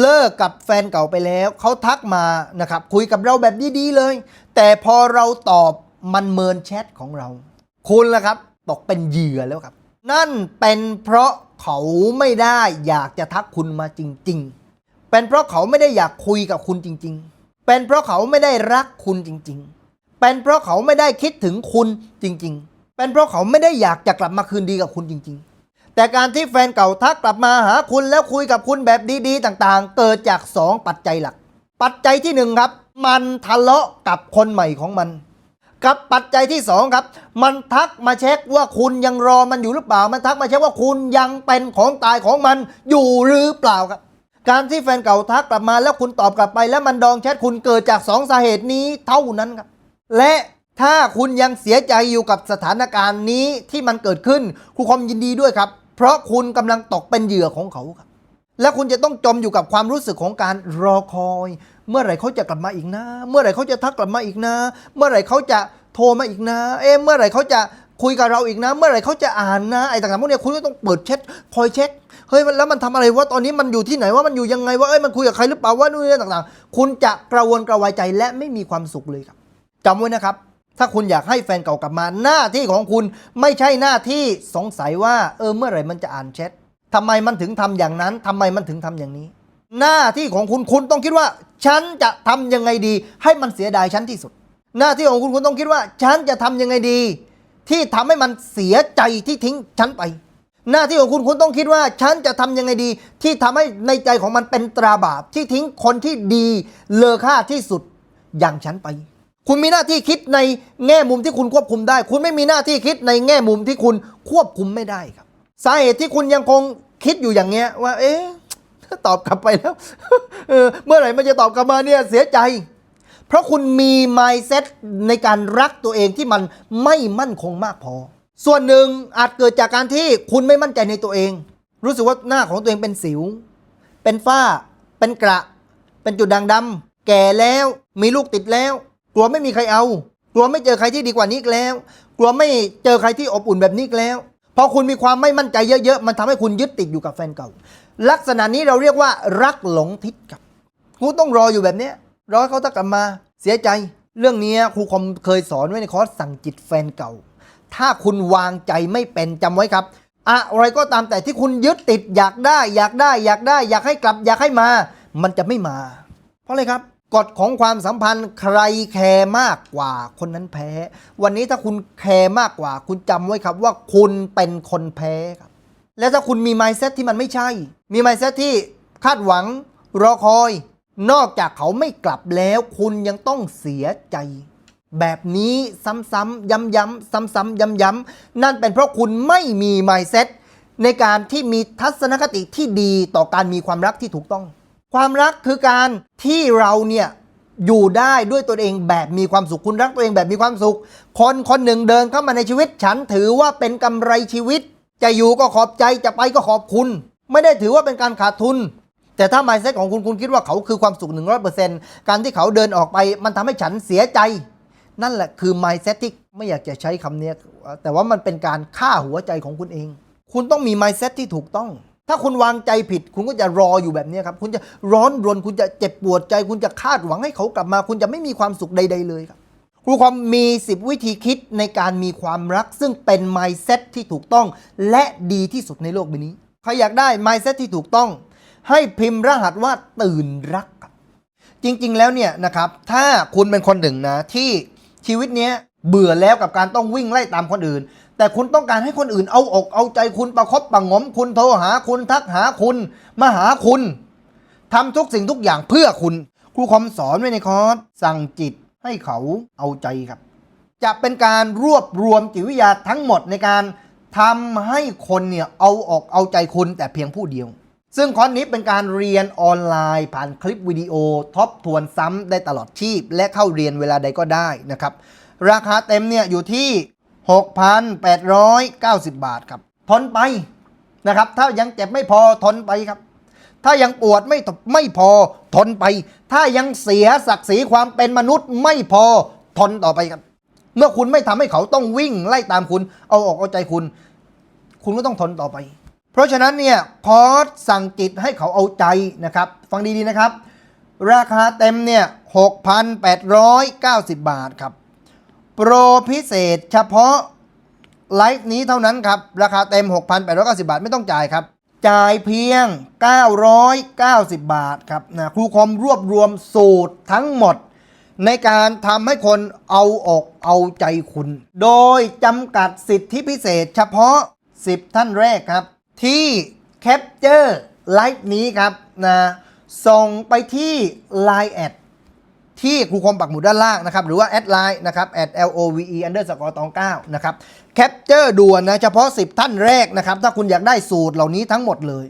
เลิกกับแฟนเก่าไปแล้ว เขาทักมานะครับ คุยกับเราแบบดีๆเลย แต่พอเราตอบมันเมินแชทของเรา คุณล่ะครับ ตกเป็นเหยื่อแล้วครับ นั่นเป็นเพราะเขาไม่ได้อยากจะทักคุณมาจริง ๆ เป็นเพราะเขาไม่ได้อยากคุยกับคุณจริง ๆ เป็นเพราะเขาไม่ได้รักคุณจริง ๆ เป็นเพราะเขาไม่ได้คิดถึงคุณจริง ๆ เป็นเพราะเขาไม่ได้อยากจะกลับมาคืนดีกับคุณจริง ๆ แต่การที่แฟนเก่าทักกลับมาหาคุณแล้วคุยกับคุณแบบดีๆ ต่างๆ เกิดจาก 2 ปัจจัยหลัก ปัจจัยที่หนึ่งครับ มันทะเลาะกับคนใหม่ของมัน กับปัจจัยที่สองครับ มันทักมาเช็คว่าคุณยังรอมันอยู่หรือเปล่า มันทักมาเช็คว่าคุณยังเป็นของตายของมันอยู่หรือเปล่าครับ การที่แฟนเก่าทักกลับมาแล้วคุณตอบกลับไป แล้วมันดองแชทคุณเกิดจากสองสาเหตุนี้เท่านั้นครับ และถ้าคุณยังเสียใจอยู่กับสถานการณ์นี้ที่มันเกิดขึ้นครูคอมยินดีด้วยครับ เพราะคุณกำลังตกเป็นเหยื่อของเขาครับ และคุณจะต้องจมอยู่กับความรู้สึกของการรอคอย เมื่อไหร่เขาจะกลับมาอีกนะ เมื่อไหร่เขาจะทักกลับมาอีกนะ เมื่อไหร่เขาจะโทรมาอีกนะ เอ๊ะเมื่อไหร่เขาจะคุยกับเราอีกนะ เมื่อไหร่เขาจะอ่านนะไอ้ต่างๆพวกเนี้ยคุณก็ต้องเปิดเช็คคอยเช็คเฮ้ยแล้วมันทำอะไรว่าตอนนี้มันอยู่ที่ไหนว่ามันอยู่ยังไงว่าเอ้ยมันคุยกับใครหรือเปล่าว่านู่นนี่ต่างๆ คุณจะกระวนกระวายใจและไม่มีความสุขเลยครับจำไว้นะครับ ถ้าคุณอยากให้แฟนเก่ากลับมาหน้าที่ของคุณไม่ใช่หน้าที่สงสัยว่าเออเมื่อไหร่มันจะอ่านแชททำไมมันถึงทำอย่างนั้นทำไมมันถึงทำอย่างนี้ หน้าที่ของคุณคุณต้องคิดว่า ฉันจะทำยังไงดี ให้มันเสียดายฉันที่สุด หน้าที่ของคุณคุณต้องคิดว่า ฉันจะทำยังไงดี ที่ทำให้มันเสียใจที่ทิ้งฉันไป หน้าที่ของคุณคุณต้องคิดว่า ฉันจะทำยังไงดี ที่ทำให้ในใจของมันเป็นตราบาปที่ทิ้งคนที่ดีเลอค่าที่สุดอย่างฉันไป คุณมีหน้าที่คิดในแง่มุมที่คุณควบคุมได้ คุณไม่มีหน้าที่คิดในแง่มุมที่คุณควบคุมไม่ได้ครับ สาเหตุที่คุณยังคงคิดอยู่อย่างเงี้ยว่า เอ๊ะตอบกลับไปแล้วเออเมื่อไหร่มันจะตอบกลับมาเนี่ยเสียใจ เพราะคุณมี mindset ในการรักตัวเองที่มันไม่มั่นคงมากพอ ส่วนหนึ่งอาจเกิดจากการที่คุณไม่มั่นใจในตัวเอง รู้สึกว่าหน้าของตัวเองเป็นสิว เป็นฝ้า เป็นกระ เป็นจุดด่างดำแก่แล้วมีลูกติดแล้ว ลัวไม่มีใครเอา กลัวไม่เจอใครที่ดีกว่านี้แล้ว กลัวไม่เจอใครที่อบอุ่นแบบนี้แล้ว พอคุณมีความไม่มั่นใจเยอะๆ มันทำให้คุณยึดติดอยู่กับแฟนเก่า ลักษณะนี้เราเรียกว่ารักหลงทิศครับคุณต้องรออยู่แบบเนี้ยรอให้เขาทักกลับมาเสียใจ เรื่องนี้ครูคอมเคยสอนไว้ในคอร์สสั่งจิตแฟนเก่า ถ้าคุณวางใจไม่เป็นจำไว้ครับอะไรก็ตามแต่ที่คุณยึดติดอยากได้ อยากได้ อยากได้ อยากให้กลับ อยากให้มา มันจะไม่มา เพราะอะไรครับ กฎของความสัมพันธ์ใครแคร์มากกว่าคนนั้นแพ้ วันนี้ถ้าคุณแคร์มากกว่า คุณจำไว้ครับว่าคุณเป็นคนแพ้ครับ และถ้าคุณมี mindset ที่มันไม่ใช่ มี mindset ที่คาดหวังรอคอย นอกจากเขาไม่กลับแล้ว คุณยังต้องเสียใจ แบบนี้ซ้ำๆย้ำๆซ้ำๆย้ำๆนั่นเป็นเพราะคุณไม่มี mindset ในการที่มีทัศนคติที่ดีต่อการมีความรักที่ถูกต้อง ความรักคือการที่เราเนี่ยอยู่ได้ด้วยตัวเองแบบมีความสุขคุณรักตัวเองแบบมีความสุข คนคนหนึ่งเดินเข้ามาในชีวิต ฉันถือว่าเป็นกำไรชีวิต จะอยู่ก็ขอบใจจะไปก็ขอบคุณ ไม่ได้ถือว่าเป็นการขาดทุน แต่ถ้า mindset ของคุณคุณคิดว่าเขาคือความสุข 100%การที่เขาเดินออกไปมันทำให้ฉันเสียใจ นั่นแหละคือ mindset ที่ไม่อยากจะใช้คำเนี้ยแต่ว่ามันเป็นการฆ่าหัวใจของคุณเอง คุณต้องมี mindset ที่ถูกต้อง ถ้าคุณวางใจผิด คุณก็จะรออยู่แบบนี้ครับ คุณจะร้อนรน คุณจะเจ็บปวดใจ คุณจะคาดหวังให้เขากลับมา คุณจะไม่มีความสุขใด ๆ เลยครับครูความมี 10 วิธีคิดในการมีความรัก ซึ่งเป็น mindset ที่ถูกต้อง และดีที่สุดในโลกใบนี้ ใครอยากได้ mindset ที่ถูกต้อง ให้พิมพ์รหัสว่าตื่นรัก จริงๆ แล้วเนี่ยนะครับ ถ้าคุณเป็นคนหนึ่งนะที่ชีวิตเนี้ย เบื่อแล้วกับการต้องวิ่งไล่ตามคนอื่น แต่คุณต้องการให้คนอื่นเอาอกเอาใจคุณประคบประงมคุณโทรหาคุณทักหาคุณมาหาคุณทำทุกสิ่งทุกอย่างเพื่อคุณ ครูคอมสอนไว้ในคอร์สสั่งจิตให้เขาเอาใจครับ จะเป็นการรวบรวมจิตวิทยาทั้งหมดในการทำให้คนเนี่ยเอาออกเอาใจคุณแต่เพียงผู้เดียว ซึ่งคอร์สนี้เป็นการเรียนออนไลน์ ผ่านคลิปวิดีโอทบทวนซ้ำได้ตลอดชีพ และเข้าเรียนเวลาใดก็ได้นะครับ ราคาเต็มเนี่ยอยู่ที่ 6,890 บาทครับ ทนไปนะครับ ถ้ายังเจ็บไม่พอทนไปครับ ถ้ายังปวดไม่ไม่พอทนไป ถ้ายังเสียศักดิ์ศรีความเป็นมนุษย์ไม่พอทนต่อไปครับ เมื่อคุณไม่ทำให้เขาต้องวิ่งไล่ตามคุณ เอาออกเอาใจคุณ คุณก็ต้องทนต่อไป เพราะฉะนั้นเนี่ยคอร์สสั่งจิตให้เขาเอาใจนะครับ ฟังดีๆนะครับ ราคาเต็มเนี่ย6,890 บาทครับ โปรพิเศษเฉพาะไลฟ์นี้เท่านั้นครับ ราคาเต็ม 6,890 บาทไม่ต้องจ่ายครับ จ่ายเพียง 990 บาทครับนะครูคอมรวบรวมสูตรทั้งหมด ในการทำให้คนเอาอกเอาใจคุณ โดยจำกัดสิทธิพิเศษเฉพาะ 10 ท่านแรกครับ ที่แคปเจอร์ไลฟ์นี้ครับนะส่งไปที่ Line แอด ที่ครูคมปักหมุดด้านล่างนะครับ หรือว่าแอดไลน์นะครับ at love underscore ตอง9นะครับ แคปเจอร์ด่วนนะ เฉพาะ 10 ท่านแรกนะครับ ถ้าคุณอยากได้สูตรเหล่านี้ทั้งหมดเลย